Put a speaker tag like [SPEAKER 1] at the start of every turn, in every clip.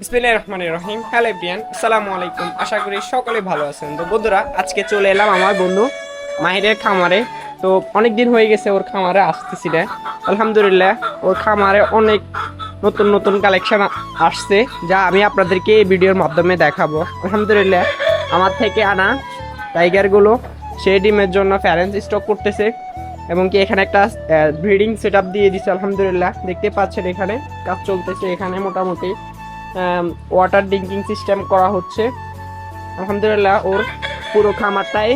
[SPEAKER 1] বিসমিল্লাহ রহমান রহিম। Hello everyone, আসসালামু আলাইকুম। আশা করি সকলে ভালো আছেন। তো বন্ধুরা, আজকে চলে এলাম আমার বন্ধু মাহিরের খামারে। তো অনেক দিন হয়ে গেছে ওর খামারে আসতেছি না। আলহামদুলিল্লাহ, ওর খামারে অনেক নতুন নতুন কালেকশন আসছে, যা আমি আপনাদেরকে এই ভিডিওর মাধ্যমে দেখাবো। আলহামদুলিল্লাহ, আমার থেকে আনা টাইগারগুলো সেই ডিমের জন্য প্যারেন্টস স্টক করতেছে এবং কি এখানে একটা ব্রিডিং সেট দিয়ে দিচ্ছে আলহামদুলিল্লাহ, দেখতে পাচ্ছেন এখানে, কাজ চলতেছে এখানে মোটামুটি। ওয়াটার ড্রিঙ্কিং সিস্টেম করা হচ্ছে। আলহামদুলিল্লাহ, ওর পুরো খামারটাই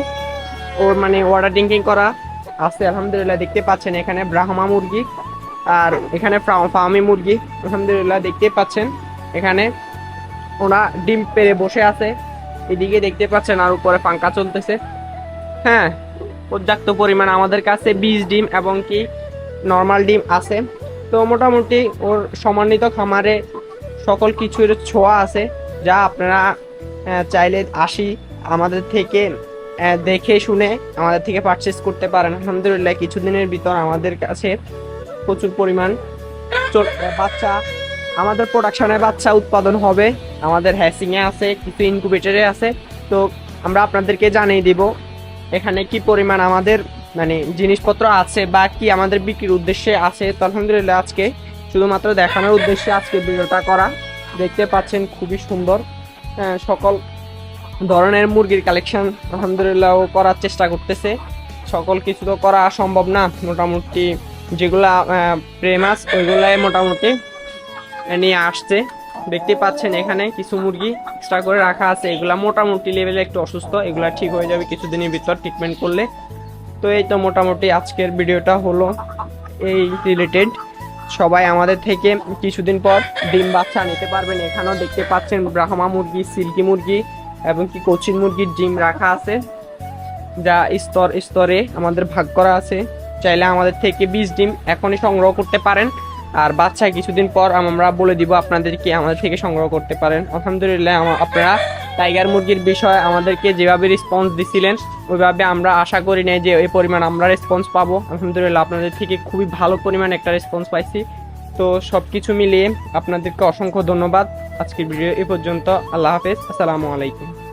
[SPEAKER 1] ওর মানে ওয়াটার ড্রিঙ্কিং করা আছে। আলহামদুলিল্লাহ, দেখতে পাচ্ছেন এখানে ব্রাহ্মা মুরগি আর এখানে ফার্মি মুরগি। আলহামদুলিল্লাহ, দেখতে পাচ্ছেন এখানে ওরা ডিম পেরে বসে আছে। এদিকে দেখতে পাচ্ছেন আর উপরে পাঙ্কা চলতেছে। হ্যাঁ পর্যাপ্ত পরিমাণ আমাদের কাছে বীজ ডিম এবং কি নর্মাল ডিম আছে। তো মোটামুটি ওর সমন্বিত খামারে সকল কিছুর ছোঁয়া আছে, যা আপনারা চাইলে আসি আমাদের থেকে দেখে শুনে আমাদের থেকে পারচেস করতে পারেন। আলহামদুলিল্লাহ, কিছুদিনের ভিতর আমাদের কাছে প্রচুর পরিমাণ বাচ্চা, আমাদের প্রোডাকশনে বাচ্চা উৎপাদন হবে। আমাদের হ্যাসিংয়ে আছে, কিছু ইনকুবেটারে আছে। তো আমরা আপনাদেরকে জানিয়ে দিব, এখানে কি পরিমাণ আমাদের মানে জিনিসপত্র আছে বা কি আমাদের বিক্রির উদ্দেশ্যে আছে। তো আলহামদুলিল্লাহ, আজকে শুধুমাত্র দেখানোর উদ্দেশ্যে আজকে ভিডিওটা করা। দেখতে পাচ্ছেন খুবই সুন্দর সকল ধরনের মুরগির কালেকশন আলহামদুলিল্লাহ করার চেষ্টা করতেছে। সকল কিছু তো করা সম্ভব না, মোটামুটি যেগুলা প্রেমাস ওইগুলাই মোটামুটি নিয়ে আসছে। দেখতে পাচ্ছেন এখানে কিছু মুরগি এক্সট্রা করে রাখা আছে। এগুলা মোটামুটি লেভেলে একটু অসুস্থ, এগুলা ঠিক হয়ে যাবে কিছুদিনের ভিতর ট্রিটমেন্ট করলে। তো এই তো মোটামুটি আজকের ভিডিওটা হলো এই রিলেটেড সবাই আমাদের থেকে কিছুদিন পর ডিম বাচ্চা নিতে পারবেন। এখানেও দেখতে পাচ্ছেন ব্রাহ্মা মুরগি, সিল্কি মুরগি এবং কি কোচিন মুরগির ডিম রাখা আছে। যা স্তর স্তরে আমাদের ভাগ করা আছে। চাইলে আমাদের থেকে বীজ ডিম এখনই সংগ্রহ করতে পারেন। আর বাচ্চা কিছুদিন পর আমরা বলে দিব আপনাদেরকে আমাদের থেকে সংগ্রহ করতে পারেন। আলহামদুলিল্লাহ আপনারা টাইগার মুরগির বিষয়ে আমাদেরকে যেভাবে রেসপন্স দিছিলেন, ওইভাবে আমরা আশা করি নাই যে এই পরিমাণ আমরা রেসপন্স পাবো। আলহামদুলিল্লাহ, আপনাদের থেকে খুবই ভালো পরিমাণ একটা রেসপন্স পাইছি। তো সব কিছু মিলিয়ে আপনাদেরকে অসংখ্য ধন্যবাদ। আজকের ভিডিও এ পর্যন্ত, আল্লাহ হাফেজ। আসসালামু আলাইকুম।